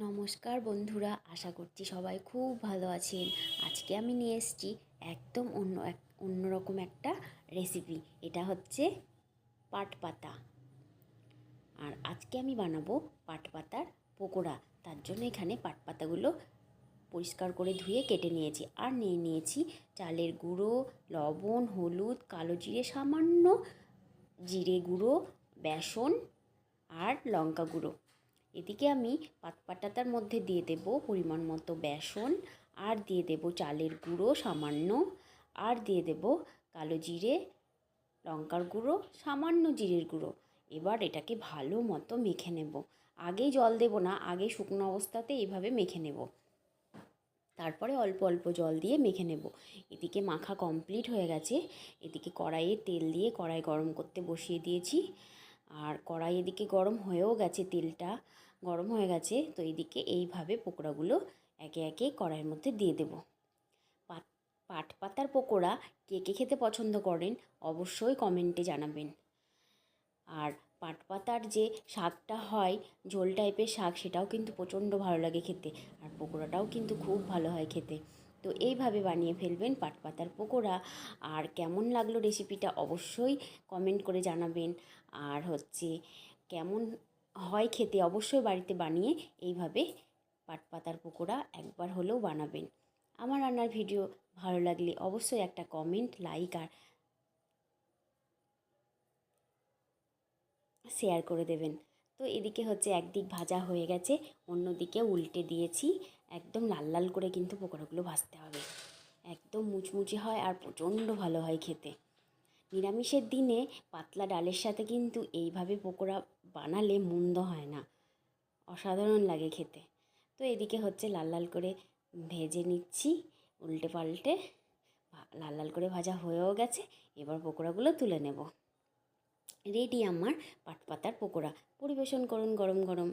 নমস্কার বন্ধুরা, আশা করছি সবাই খুব ভালো আছেন। আজকে আমি নিয়ে এসেছি একদম অন্য এক অন্যরকম একটা রেসিপি এটা হচ্ছে পাট পাতা। আর আজকে আমি বানাবো পাট পাতার পকোড়া। তার জন্য এখানে পাট পাতাগুলো পরিষ্কার করে ধুয়ে কেটে নিয়েছি। আর নিয়ে নিয়েছি চালের গুঁড়ো, লবণ, হলুদ, কালো জিরে, সামান্য জিরে গুঁড়ো, বেসন আর লঙ্কা গুঁড়ো। এদিকে আমি পাতপাটাতার মধ্যে দিয়ে দেব পরিমাণ মতো বেসন, আর দিয়ে দেব চালের গুঁড়ো সামান্য, আর দিয়ে দেব কালো জিরে, লঙ্কার গুঁড়ো, সামান্য জিরের গুঁড়ো। এবার এটাকে ভালো মতো মেখে নেব। আগে জল দেব না আগে শুকনো অবস্থাতে এইভাবে মেখে নেব। তারপরে অল্প অল্প জল দিয়ে মেখে নেব। এদিকে মাখা কমপ্লিট হয়ে গেছে। এদিকে কড়াইয়ে তেল দিয়ে কড়াই গরম করতে বসিয়ে দিয়েছি। আর কড়াই এদিকে গরম হয়েও গেছে তেলটা, গরম হয়ে গেছে, তো এদিকে এইভাবে পকোড়াগুলো একে একে কড়াইয়ের মধ্যে দিয়ে দেব। পাট পাতার পকোড়া কে কে খেতে পছন্দ করেন অবশ্যই কমেন্টে জানাবেন। আর পাট পাতার যে শাকটা হয়, ঝোল টাইপের শাক, সেটাও কিন্তু প্রচণ্ড ভালো লাগে খেতে। আর পকোড়াটাও কিন্তু খুব ভালো হয় খেতে। তো এইভাবে বানিয়ে ফেলবেন পাট পাতার পকোড়া। আর কেমন লাগল রেসিপিটা অবশ্যই কমেন্ট করে জানাবেন। আর হচ্ছে কেমন হয় খেতে অবশ্যই বাড়িতে বানিয়ে এইভাবে পাট পাতার পকোড়া একবার হলেও বানাবেন। আমার রান্নার ভিডিও ভালো লাগলে অবশ্যই একটা কমেন্ট লাইক আর শেয়ার করে দেবেন। তো এদিকে হচ্ছে একদিক ভাজা হয়ে গেছে, অন্যদিকে উল্টে দিয়েছি। একদম লাল লাল করে কিন্তু পকোড়াগুলো ভাজতে হবে। একদম মুচমুচে হয় আর প্রচণ্ড ভালো হয় খেতে। নিরামিষের দিনে পাতলা ডালের সাথে কিন্তু এইভাবে পকোড়া বানালে মন্দ হয় না। অসাধারণ লাগে খেতে। তো এদিকে হচ্ছে লাল লাল করে ভেজে নিচ্ছি, উল্টে পাল্টে লাল লাল করে ভাজা হয়েও গেছে। এবার পকোড়াগুলো তুলে নেব। রেডি আমার পাটপাতার পকোড়া। পরিবেশন করুন গরম গরম।